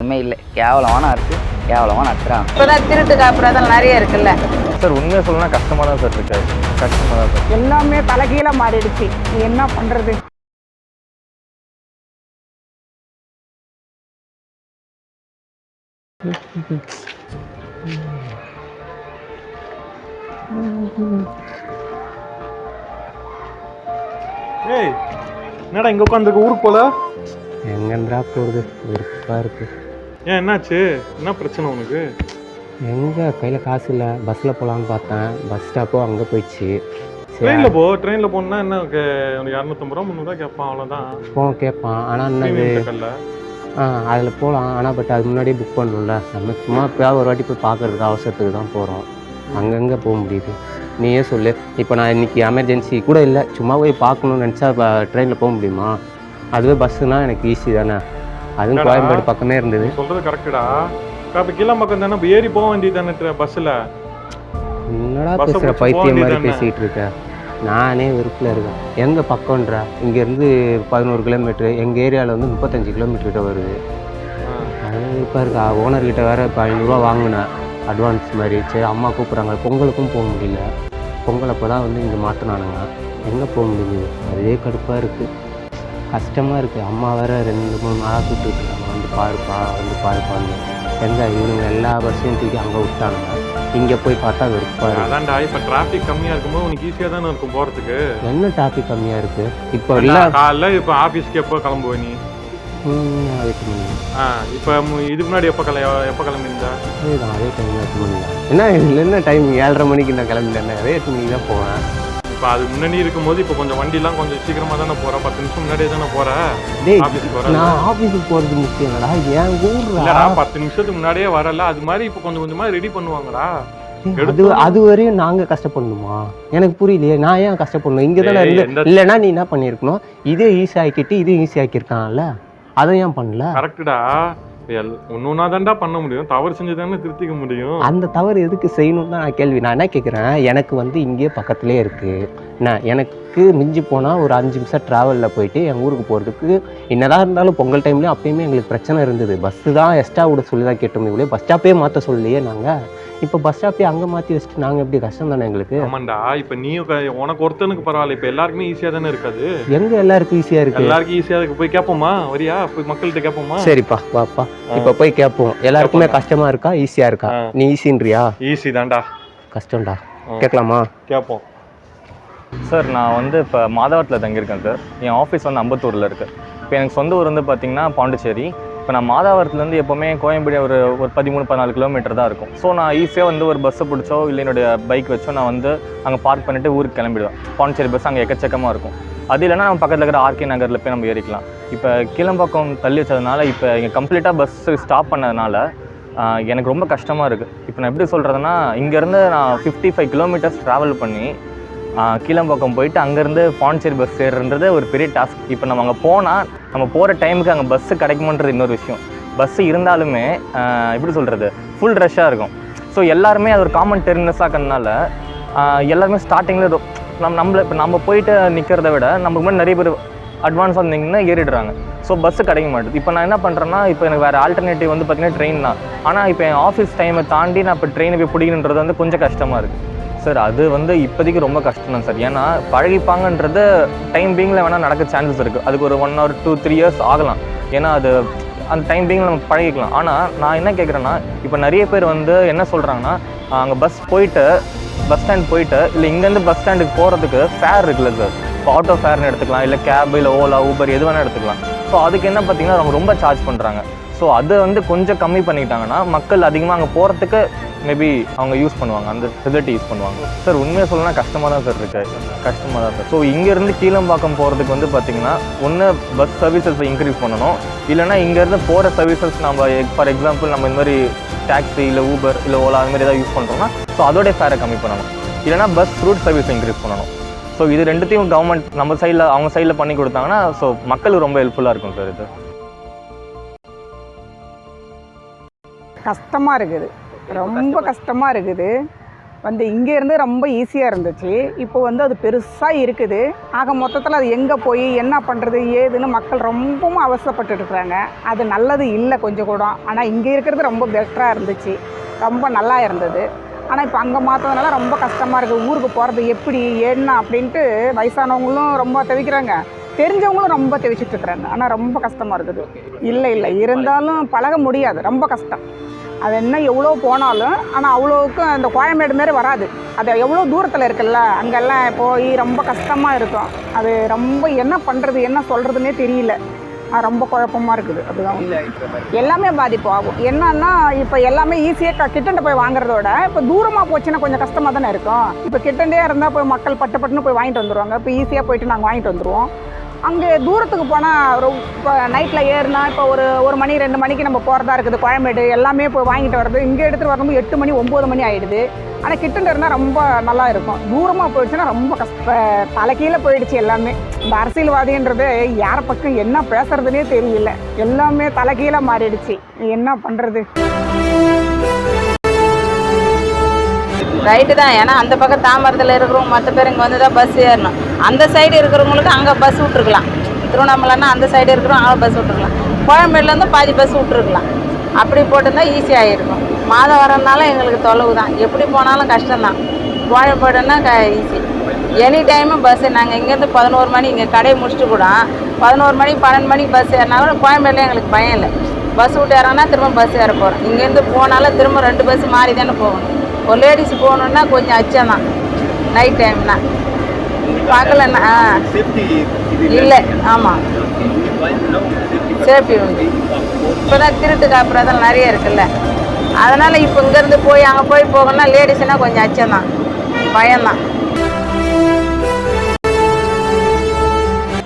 ஒன்றுமே இல்லை. கேவலமான அரிசி கேவலமாக நட்டுறாங்க இப்போதான் திருட்டு காப்புறதெல்லாம் நிறைய இருக்குல்ல? சார் உண்மையாக சொல்லணும்னா கஷ்டமாக தான் சார் இருக்கு. கஷ்டமாக தான் சார். எல்லாமே தலைகீழ மாறிடுச்சு. நீ என்ன பண்றது? ஏய் என்னடா இங்க உட்காந்துருக்க ஊருக்கு போல? எங்கேன்றா போகிறது வெறுப்பாக இருக்குது ஏன் என்னாச்சு? என்ன பிரச்சனை உனக்கு? எங்கே கையில் காசு இல்லை. பஸ்ஸில் போகலான்னு பார்த்தேன். பஸ் ஸ்டாப்போ அங்கே போயிடுச்சு. ட்ரெயினில் போ. ட்ரெயினில் போனா என்ன உனக்கு இரநூத்தம்பது ரூபா முந்நூறுவா கேட்பான் அவ்வளோதான் போ கேட்பான். ஆனால் என்னது ஆ அதில் போகலாம் ஆனால் பட் அது முன்னாடியே புக் பண்ணணும்ல. நம்ம சும்மா எப்போயாவது ஒரு வாட்டி போய் பார்க்கறதுக்கு அவசரத்துக்கு தான் போகிறோம் அங்கங்கே போக முடியுது. நீயே சொல்லு. இப்போ நான் இன்னைக்கு எமர்ஜென்சி கூட இல்லை. சும்மா போய் பார்க்கணும்னு நினச்சா ட்ரெயினில் போக முடியுமா? அதுவே பஸ்ஸுனால் எனக்கு ஈஸி தானே? அதுவும் என்னடா? கோயம்பேடு பக்கமே இருந்தது. சொல்றது கரெக்டுடா. இப்போ கீழே பக்கம் தானே? இப்போ ஏறி போக வேண்டியது தானே பஸ்ஸில்? என்னடா பேசுகிற பைத்தியம் மாதிரி? பேசிகிட்டு இருக்க. நானே வெறுப்பில் இருக்கேன். எங்கே பக்கம்ன்றா? இங்கேருந்து பதினோரு கிலோமீட்ரு எங்கள் ஏரியாவில் வந்து முப்பத்தஞ்சு கிலோமீட்டர் கிட்ட வருது. அது வெறுப்பாக இருக்கா? ஓனர்கிட்ட வேறு இப்போ ஐநூறுரூவா வாங்கினேன் அட்வான்ஸ் மாதிரி. சரி அம்மா கூப்பிட்றாங்க. பொங்கலுக்கும் போக முடியல. பொங்கல் அப்போ தான் வந்து இங்கே மாற்றினானுங்க எங்கே போக முடியுது? அதே கடுப்பாக இருக்குது கஷ்டமாக இருக்குது அம்மா வேறு ரெண்டு மூணு நாளாக கூப்பிட்டு இருக்காங்க வந்து பாருப்பா வந்து பாருப்பான்னு. எங்கே இவனுங்க எல்லா பஸ்ஸையும் தூக்கி அங்கே விட்டானுங்க. இங்கே போய் பார்த்தா வெறுப்பாக இருக்கு. அதான்டா இப்போ டிராஃபிக் கம்மியாக இருக்கும்போது உனக்கு ஈஸியாக தானே இருக்கும் போகிறதுக்கு என்ன டிராஃபிக் கம்மியாக இருக்குது இப்போ இல்லை. காலைல இப்போ ஆஃபீஸ்க்கு எப்போ கிளம்புவ நீ? எட்டு மணி ஆ இப்போ இதுக்கு முன்னாடி எப்போ கிள எப்போ கிளம்பியிருந்தா? அதேதான் அதே டைம் எட்டு மணி தான் என்ன இதில் என்ன டைம் ஏழரை மணிக்கு நான் கிளம்பிட்டேன் அதே எட்டு மணிக்கு தான் போவேன். இப்போ அது முன்னாடி இருக்கும்போது இப்போ கொஞ்சம் வண்டிலாம் கொஞ்சம் சீக்கிரமாக தானே போகிற பத்து நிமிஷம் முன்னாடியே தானே போகிற டேய் ஆஃபீஸ்க்கு வர நான் ஆஃபீஸுக்கு போகிறது முக்கியம் இல்லடா. என் ஊர்ரா இல்லடா பத்து நிமிஷத்துக்கு முன்னாடியே வரல. அது மாதிரி இப்போ கொஞ்சம் கொஞ்சமா ரெடி பண்ணுவாங்கடா. அது அது வரையும் நாங்கள் கஷ்டப்படணுமா? எனக்கு புரியலையே. நான் ஏன் கஷ்டப்படணும்? இங்கே தானே இருந்து இல்லைன்னா நீ என்ன பண்ணியிருக்கணும்? இதே ஈஸி ஆக்கிட்டு இதே ஈஸி ஆக்கியிருக்கான்ல. அதை ஏன் பண்ணல? கரெக்டுடா எல் ஒன்னா தாண்டா பண்ண முடியும். தவறு செஞ்சு தானே திருத்திக்க முடியும். அந்த தவறு எதுக்கு செய்யணும் தான் நான் கேள்வி. நான் என்ன கேட்குறேன் எனக்கு வந்து இங்கேயே பக்கத்துலேயே இருக்குது நான் எனக்கு மிஞ்சி போனால் ஒரு அஞ்சு நிமிஷம் ட்ராவலில் போயிட்டு எங்கள் ஊருக்கு போகிறதுக்கு என்னதான் இருந்தாலும் பொங்கல் டைம்லேயும் அப்பயுமே எங்களுக்கு பிரச்சனை இருந்தது. பஸ்ஸு தான் எக்ஸ்ட்ரா விட சொல்லி தான் கேட்டோம். இவ்வளோ பஸ் ஸ்டாப்பே மாற்ற சொல்லலையே நாங்கள் இப்போ பஸ் ஸ்டாப்பே அங்கே மாற்றி வச்சுட்டு நாங்கள் எப்படி? கஷ்டம் தானே எங்களுக்கு? ஆமாண்டா இப்ப நீயும் க- உனக்கு ஒருத்தனுக்கு பரவாயில்ல இப்ப எல்லாருக்குமே ஈஸியா தானே இருக்காது? எங்கே எல்லாருக்கும் ஈஸியாக இருக்குது எல்லாருக்கும் ஈஸியா இருக்கு. போய் கேட்போமா வரியா? போய் மக்கள்கிட்ட கேட்போமா சரிப்பா வாப்பா. இப்போ போய் கேட்போம் எல்லாருக்குமே கஷ்டமாக இருக்கா? ஈஸியாக இருக்கா. நீ ஈஸின்றியா ஈஸி தான்டா. கஷ்டம்டா. கேட்கலாமா? கேட்போம் சார் நான் வந்து இப்போ மாதவரத்தில் தங்கியிருக்கேன் சார். என் ஆஃபீஸ் வந்து அம்பத்தூரில் இருக்குது இப்போ எனக்கு சொந்த ஊர் வந்து பார்த்தீங்கன்னா பாண்டிச்சேரி. இப்போ நான் மாதாவரத்துலேருந்து எப்போவுமே கோயம்பேடு ஒரு ஒரு பதிமூணு பதினாலு கிலோமீட்டர் தான் இருக்கும். ஸோ நான் ஈஸியாக வந்து ஒரு பஸ்ஸை பிடிச்சோ இல்லை என்னுடைய பைக் வச்சோ நான் வந்து அங்கே பார்க் பண்ணிவிட்டு ஊருக்கு கிளம்பிடுவேன். பாண்டிச்சேரி பஸ் அங்கே எக்கச்சக்கமாக இருக்கும். அது இல்லைன்னா நம்ம பக்கத்தில் இருக்கிற ஆர்கே நகரில் போய் நம்ம ஏறிக்கலாம். இப்போ கீழம்பாக்கம் தள்ளி வச்சதுனால இப்போ இங்கே கம்ப்ளீட்டாக பஸ் ஸ்டாப் பண்ணதுனால எனக்கு ரொம்ப கஷ்டமாக இருக்குது இப்போ நான் எப்படி சொல்கிறதுனா இங்கேருந்து நான் ஃபிஃப்டி ஃபைவ் கிலோமீட்டர்ஸ் ட்ராவல் பண்ணி ஆஹ் கீழம்பாக்கம் போயிட்டு அங்கேருந்து பாண்டிச்சேரி பஸ் ஏறுன்றது ஒரு பெரிய டாஸ்க் இப்போ நம்ம அங்கே போனால் நம்ம போகிற டைமுக்கு அங்கே பஸ்ஸு கிடைக்குமன்றது இன்னொரு விஷயம். பஸ்ஸு இருந்தாலுமே எப்படி சொல்கிறது ஃபுல் ரஷ்ஷாக இருக்கும். ஸோ எல்லாருமே அது ஒரு காமன் டெர்மினஸாக இருக்கிறதுனால எல்லாருமே ஸ்டார்டிங்கில் நம்ம நம்மள இப்போ நம்ம போயிட்டு நிற்கிறத விட நமக்கு முன்னாடி நிறைய பேர் அட்வான்ஸ் வந்தீங்கன்னா ஏறிடுறாங்க. ஸோ பஸ்ஸு கிடைக்க மாட்டேது. இப்போ நான் என்ன பண்ணுறேன்னா இப்போ எனக்கு வேறு ஆல்டர்னேட்டிவ் வந்து பார்த்தீங்கன்னா ட்ரெயின் தான். ஆனால் இப்போ என் ஆஃபீஸ் டைமை தாண்டி நான் இப்போ ட்ரெயினை போய் பிடிக்கணுன்றது வந்து கொஞ்சம் கஷ்டமாக இருக்குது சார் அது வந்து இப்போதைக்கு ரொம்ப கஷ்டம் தான் சார். ஏன்னா பழகிப்பாங்கன்றது டைம் பீங்கில் வேணால் நடக்க சான்சஸ் இருக்குது அதுக்கு ஒரு one hour two three years ஆகலாம். ஏன்னா அது அந்த டைம் பீங்கில் நம்ம பழகிக்கலாம். ஆனால் நான் என்ன கேட்குறேன்னா இப்போ நிறைய பேர் வந்து என்ன சொல்கிறாங்கன்னா அங்கே பஸ் போயிட்டு பஸ் ஸ்டாண்ட் போயிட்டு இல்லை இங்கேருந்து பஸ் ஸ்டாண்டுக்கு போகிறதுக்கு ஃபேர் இருக்குல்ல சார். இப்போ ஆட்டோ ஃபேர்னு எடுத்துக்கலாம். இல்லை கேப் இல்லை ஓலா ஊபர் எது வேணால் எடுத்துக்கலாம். ஸோ அதுக்கு என்ன பார்த்தீங்கன்னா அவங்க ரொம்ப சார்ஜ் பண்ணுறாங்க ஸோ அதை வந்து கொஞ்சம் கம்மி பண்ணிட்டாங்கன்னா மக்கள் அதிகமாக அங்கே போகிறதுக்கு மேபி அவங்க யூஸ் பண்ணுவாங்க. அந்த ஃபெசிலிட்டி யூஸ் பண்ணுவாங்க. சார் உண்மையாக சொல்லணும்னா கஷ்டமாக தான் சார் இருக்குது கஷ்டமாக தான் சார் ஸோ இங்கேருந்து கீழம்பாக்கம் போகிறதுக்கு வந்து பார்த்தீங்கன்னா ஒன்று பஸ் சர்வீசஸை இன்க்ரீஸ் பண்ணணும். இல்லைன்னா இங்கேருந்து போகிற சர்வீசஸ் நம்ம ஃபார் எக்ஸாம்பிள் நம்ம இந்த மாதிரி டாக்ஸி இல்லை ஊபர் இல்லை ஓலா அந்த மாதிரி ஏதாவது யூஸ் பண்ணுறோம்னா ஸோ அதோடைய ஃபேரை கம்மி பண்ணணும். இல்லைன்னா பஸ் ரூட் சர்வீஸை இன்க்ரீஸ் பண்ணணும். ஸோ இது ரெண்டுத்தையும் கவர்மெண்ட் நம்ம சைடில் அவங்க சைடில் பண்ணி கொடுத்தாங்கன்னா ஸோ மக்களுக்கு ரொம்ப ஹெல்ப்ஃபுல்லாக இருக்கும் சார் இது. கஷ்டமா இருக்குது. ரொம்ப கஷ்டமா இருக்குது. வந்து இங்கேருந்து ரொம்ப ஈஸியாக இருந்துச்சு. இப்போ வந்து அது பெருசாக இருக்குது. ஆக மொத்தத்தில் அது எங்கே போய் என்ன பண்ணுறது ஏதுன்னு மக்கள் ரொம்பவும் அவசரப்பட்டு இருக்கிறாங்க அது நல்லது இல்லை கொஞ்சம் கூட. ஆனால் இங்கே இருக்கிறது ரொம்ப பெட்டராக இருந்துச்சு. ரொம்ப நல்லா இருந்தது. ஆனால் இப்போ அங்கே மாற்றதுனால ரொம்ப கஷ்டமாக இருக்குது ஊருக்கு போகிறது எப்படி என்ன அப்படின்ட்டு வயசானவங்களும் ரொம்ப தவிக்கிறாங்க. தெரிஞ்சவங்களும் ரொம்ப தவிச்சிட்டு இருக்கிறாங்க ஆனால் ரொம்ப கஷ்டமாக இருக்குது. இல்லை இல்லை. இருந்தாலும் பழக முடியாது. ரொம்ப கஷ்டம். அது என்ன எவ்வளோ போனாலும் ஆனால் அவ்வளோவுக்கு அந்த கோயம்பேடு மாரி வராது. அது எவ்வளோ தூரத்தில் இருக்குல்ல அங்கெல்லாம் போய் ரொம்ப கஷ்டமாக இருக்கும். அது ரொம்ப என்ன பண்ணுறது என்ன சொல்கிறதுனே தெரியல. அது ரொம்ப குழப்பமாக இருக்குது. அதுதான். எல்லாமே பாதிப்பு ஆகும். என்னன்னா இப்போ எல்லாமே ஈஸியாக கிட்டண்ட போய் வாங்குறதோட இப்போ தூரமாக போச்சுன்னா கொஞ்சம் கஷ்டமாக தானே இருக்கும். இப்போ கிட்டண்டே இருந்தால் போய் மக்கள் பட்டு பட்டுன்னு போய் வாங்கிட்டு வந்துருவாங்க. இப்போ ஈஸியாக போயிட்டு நாங்கள் வாங்கிட்டு வந்துருவோம். அங்கே தூரத்துக்கு போனால் ஒரு இப்போ நைட்டில் ஏறுனா இப்போ ஒரு ஒரு மணி ரெண்டு மணிக்கு நம்ம போகிறதா இருக்குது கோயம்பேடு எல்லாமே இப்போ வாங்கிட்டு வர்றது. இங்கே எடுத்துகிட்டு வரும்போது எட்டு மணி ஒம்பது மணி ஆகிடுது ஆனால் கிட்டண்ட இருந்தால் ரொம்ப நல்லா இருக்கும். தூரமாக போயிடுச்சுன்னா ரொம்ப கஷ்ட தலைக்கீழே போயிடுச்சு எல்லாமே. இந்த அரசியல்வாதின்றது யாரை பக்கம் என்ன பேசுறதுனே தெரியல. எல்லாமே தலைக்கீழே மாறிடுச்சு. என்ன பண்ணுறது ரைட்டு தான். ஏன்னா அந்த பக்கம் தாம்பரத்தில் இருக்கிறவங்க மற்ற பேர் இங்கே வந்து தான் பஸ் ஏறணும். அந்த சைடு இருக்கிறவங்களுக்கு அங்கே பஸ் விட்ருக்கலாம் திருவண்ணாமலைன்னா அந்த சைடு இருக்கிறவங்க அங்கே பஸ் விட்ருக்கலாம் கோயம்பேடுலேருந்து பாதி பஸ் விட்ருக்கலாம் அப்படி போட்டிருந்தா ஈஸியாக இருக்கும் மாதம் வரனால எங்களுக்கு தொலைவு தான். எப்படி போனாலும் கஷ்டம்தான். கோயம்பேடுன்னா க ஈஸி எனி டைமு பஸ்ஸு நாங்கள் இங்கேருந்து பதினோரு மணி இங்கே கடையை முடிச்சுட்டு கூட பதினோரு மணி பன்னெண்டு மணிக்கு பஸ் கூட கோயம்பேடுல எங்களுக்கு பயம் இல்லை. பஸ் விட்டு ஏறோன்னா திரும்ப பஸ் ஏற போகிறோம் இங்கேருந்து போனாலும் திரும்ப ரெண்டு பஸ் மாறி தானே போகணும். ஒரு லேடிஸ் போகணுன்னா கொஞ்சம் அச்சம் தான் நைட் டைம்னா பகலன்னா ஆ. இல்லை. ஆமாம் சேஃப்டி உண்டு. இப்போ தான் திருட்டு காப்புறது அதெல்லாம் நிறைய இருக்குல்ல. அதனால் இப்போ இங்கேருந்து போய் அங்கே போய் போகணும்னா லேடிஸ்னால் கொஞ்சம் அச்சம் தான் பயம்தான்.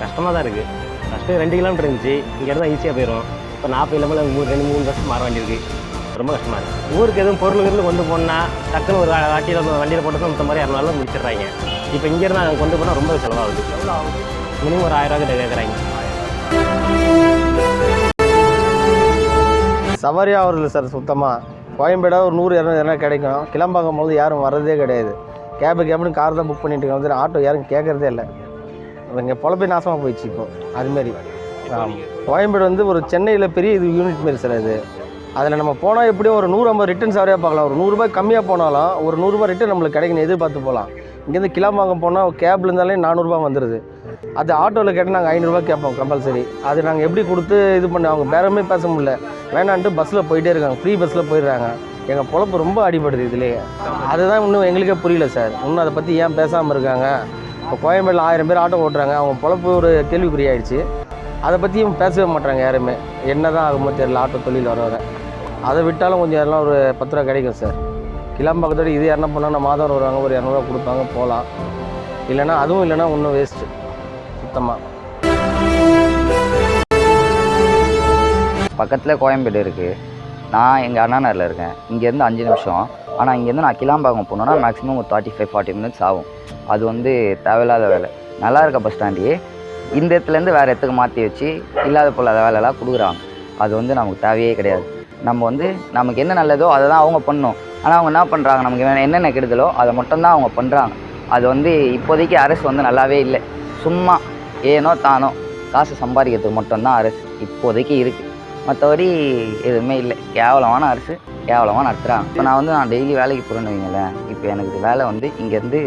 கஷ்டமாக தான் இருக்குது ஃபஸ்ட்டு ரெண்டு கிலோமீட்டர் இருந்துச்சு. இங்கே இருந்தால் ஈஸியாக போயிடும் இப்போ நாற்பது கிலோமீட்டர் மூணு ரெண்டு மூணு பஸ் மாற வேண்டியிருக்கு. ரொம்ப கஷ்டமாக இருக்குது ஊருக்கு எதுவும் பொருள் கிருள் கொண்டு போனால் டக்குன்னு ஒரு வாட்டியில் வண்டியில் போட்டு இந்த மாதிரி இரநூறுவா முடிச்சிடுறாங்க. இப்போ இங்கேருந்து அங்கே கொண்டு போனால் ரொம்ப செலவாகுது. மினிமம் ஒரு ஆயிரம் ரூபா கேட்குறாங்க சவாரியாக வருது சார் சுத்தமாக கோயம்பேடா ஒரு நூறு இரநூறு இரநூறு கிடைக்கும். கிளம்பாக்கும் போது யாரும் வர்றதே கிடையாது. கேபு கேப்னு கார் தான் புக் பண்ணிட்டு வந்து ஆட்டோ யாரும் கேட்குறதே இல்லை. இங்கே பொழப்பே நாசமாக போயிடுச்சு இப்போ. அதுமாரி கோயம்பேடு வந்து ஒரு சென்னையில் பெரிய இது யூனிட் மாரி சார் அது. அதில் நம்ம போனால் எப்படியும் ஒரு நூறு ஐம்பது ரிட்டர்ன் சவரியாக பார்க்கலாம். ஒரு நூறுரூபாய் கம்மியாக போனாலும் ஒரு நூறுரூபா ரிட்டர்ன் நம்மளுக்கு கிடைக்கணும். எதிர்பார்த்து போகலாம். இங்கேருந்து கிளம்பாக்கம் போனால் கேப்ல இருந்தாலே நானூறுரூபா வந்துடுது அது ஆட்டோவில் கேட்டால் நாங்கள் ஐநூறுரூவா கேட்போம் கம்பல்சரி அது நாங்கள் எப்படி கொடுத்து இது பண்ண அவங்க பேரமே பேச முடியல. வேணான்ட்டு பஸ்ஸில் போயிட்டே இருக்காங்க. ஃப்ரீ பஸ்ஸில் போயிடுறாங்க. எங்கள் பொழப்பு ரொம்ப அடிபடுது இதுலேயே அதுதான் இன்னும் எங்களுக்கே புரியல சார் இன்னும் அதை பற்றி ஏன் பேசாமல் இருக்காங்க? இப்போ கோயம்பேடில் ஆயிரம் பேர் ஆட்டோ ஓட்டுறாங்க. அவங்க பொழப்பு ஒரு கேள்விக்குறியாயிடுச்சு. அதை பற்றியும் பேசவே மாட்டாங்க யாருமே. என்ன தான் ஆகுமோ தெரியல ஆட்டோ தொழில் வர வர அதை விட்டாலும் கொஞ்சம் எல்லாம் ஒரு பத்து ரூபா கிடைக்கும் சார். கிளம்பக்கத்தோட இது யாருன்னா பண்ணால் மாதம் வருவாங்க ஒரு இரநூறுவா கொடுப்பாங்க போகலாம். இல்லைன்னா அதுவும் இல்லைன்னா ஒன்றும் வேஸ்ட்டு சுத்தமாக பக்கத்தில் கோயம்பேடு இருக்குது நான் எங்கள் அண்ணா நகரில் இருக்கேன். இங்கேருந்து அஞ்சு நிமிஷம். ஆனால் இங்கேருந்து நான் கிளாம்பாக்கம் போனோன்னா மேக்ஸிமம் ஒரு தேர்ட்டி ஃபைவ் ஃபார்ட்டி மினிட்ஸ் ஆகும். அது வந்து தேவையில்லாத வேலை. நல்லா இருக்க பஸ் ஸ்டாண்டையே இந்த இடத்துலேருந்து வேறு இடத்துக்கு மாற்றி வச்சு இல்லாத போல் வேலைலாம் கொடுக்குறாங்க. அது வந்து நமக்கு தேவையே கிடையாது. நம்ம வந்து நமக்கு என்ன நல்லதோ அதை தான் அவங்க பண்ணும். ஆனால் அவங்க என்ன பண்ணுறாங்க நமக்கு என்னென்ன கெடுதலோ அதை மட்டும்தான் அவங்க பண்ணுறாங்க அது வந்து இப்போதைக்கு அரசு வந்து நல்லாவே இல்லை. சும்மா ஏனோ தானோ காசு சம்பாதிக்கிறதுக்கு மட்டும்தான் அரசு இப்போதைக்கு இருக்குது மற்றபடி எதுவுமே இல்லை. கேவலமான அரசு கேவலமாக நடத்துகிறாங்க இப்போ நான் வந்து நான் டெய்லி வேலைக்கு போகிறேன்னு வைங்களேன். இப்போ எனக்கு வேலை வந்து இங்கேருந்து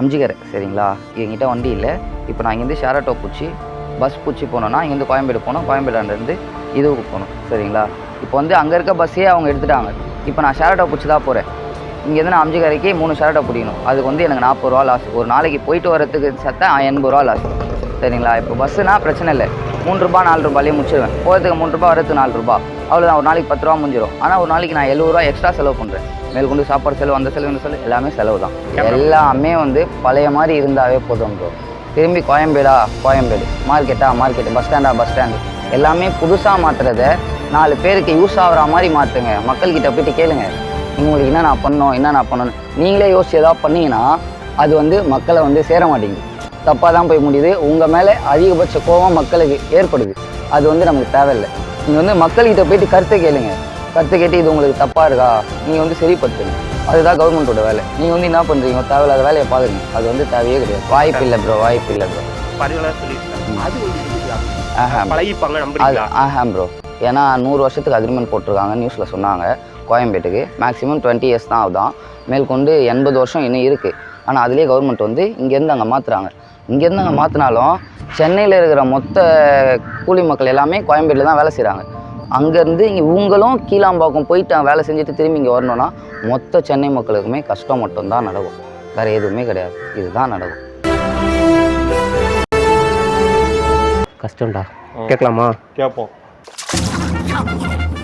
அம்ஜிகரை சரிங்களா? என்கிட்ட வண்டி இல்லை. இப்போ நான் இங்கேருந்து ஷேர் ஆட்டோ பிடிச்சி பஸ் பிடிச்சி போனோன்னா இங்கேருந்து கோயம்பேடு போகணும் கோயம்பேடுலேருந்து இதுவுக்கு போகணும் சரிங்களா? இப்போ வந்து அங்கே இருக்க பஸ்ஸே அவங்க எடுத்துட்டாங்க. இப்போ நான் ஷேர் ஆட்டோ பிடிச்சி தான் போகிறேன் இங்கேருந்து நான் அம்ஜிகரைக்கு மூணு ஷேர் ஆட்டோ பிடிக்கணும். அதுக்கு வந்து எனக்கு நாற்பது ரூபா லாஸ் ஒரு நாளைக்கு போயிட்டு வரதுக்கு சத்தம் எண்பது ரூபா லாஸ் சரிங்களா? இப்போ பஸ்ஸுனா பிரச்சனை இல்லை. மூணு ரூபா நாலு ரூபாயிலே முடிச்சிடுவேன் போகிறதுக்கு மூணு ரூபா வரதுக்கு நாலு ரூபா. அவ்வளோதான் ஒரு நாளைக்கு பத்து ரூபா முடிஞ்சிடும் ஆனால் ஒரு நாளைக்கு நான் எழுபது ரூபா எக்ஸ்ட்ரா செலவு பண்ணுறேன் மேற்கொண்டு சாப்பாடு செலவு அந்த செலவு இந்த செலவு எல்லாமே செலவு தான். எல்லாமே வந்து பழைய மாதிரி இருந்தாவே போதும் bro. திரும்பி கோயம்பேடா கோயம்பேடு. மார்க்கெட்டா மார்க்கெட்டு பஸ் ஸ்டாண்டா பஸ் ஸ்டாண்டு எல்லாமே புதுசாக மாற்றுறத நாலு பேருக்கு யூஸ் ஆகுற மாதிரி மாற்றுங்க மக்கள்கிட்ட போயிட்டு கேளுங்க. உங்களுக்கு என்ன நான் பண்ணோம் என்ன நான் பண்ணணும் நீங்களே யோசிச்சு ஏதாவது பண்ணீங்கன்னா அது வந்து மக்களை வந்து சேர மாட்டேங்குது. தப்பாக தான் போய் முடியுது. உங்கள் மேலே அதிகபட்ச கோபம் மக்களுக்கு ஏற்படுது. அது வந்து நமக்கு தேவையில்லை. நீங்கள் வந்து மக்கள்கிட்ட போயிட்டு கருத்தை கேளுங்க. கருத்தை கேட்டு இது உங்களுக்கு தப்பாக இருக்கா? நீங்கள் வந்து சரிப்படுத்துங்க. அதுதான் கவர்மெண்ட்டோட வேலை. நீங்கள் வந்து என்ன பண்ணுறீங்க தேவையில்லாத வேலையை பார்க்குறீங்க அது வந்து தேவையே கிடையாது. வாய்ப்பு இல்லை ப்ரோ வாய்ப்பு இல்லை ப்ரோ சொல்லியிருக்காங்க. அது பழகிப்பாங்க அது நம்புறீங்களா ஆஹா ப்ரோ ஏன்னா நூறு வருஷத்துக்கு அக்ரிமெண்ட் போட்டிருக்காங்க நியூஸில் சொன்னாங்க கோயம்பேட்டுக்கு. மேக்ஸிமம் டுவெண்ட்டி இயர்ஸ் தான் ஆகுதான் மேற்கொண்டு எண்பது வருஷம் இன்னும் இருக்குது ஆனால் அதுலேயே கவர்மெண்ட் வந்து இங்கேருந்து அங்கே மாற்றுறாங்க இங்கேருந்து அங்கே மாற்றினாலும் சென்னையில் இருக்கிற மொத்த கூலி மக்கள் எல்லாமே கோயம்பேட்டில் தான் வேலை செய்கிறாங்க அங்கேருந்து இங்கே இவங்களும் கீழாம்பாக்கம் போயிட்டு அங்க வேலை செஞ்சுட்டு திரும்பி இங்கே வரணும்னா மொத்த சென்னை மக்களுக்குமே கஷ்டம் மட்டும்தான் நடக்கும். வேறு எதுவுமே கிடையாது. இதுதான் நடக்கும். கஷ்டம்டா. கேட்கலாமா? கேட்போம். はい。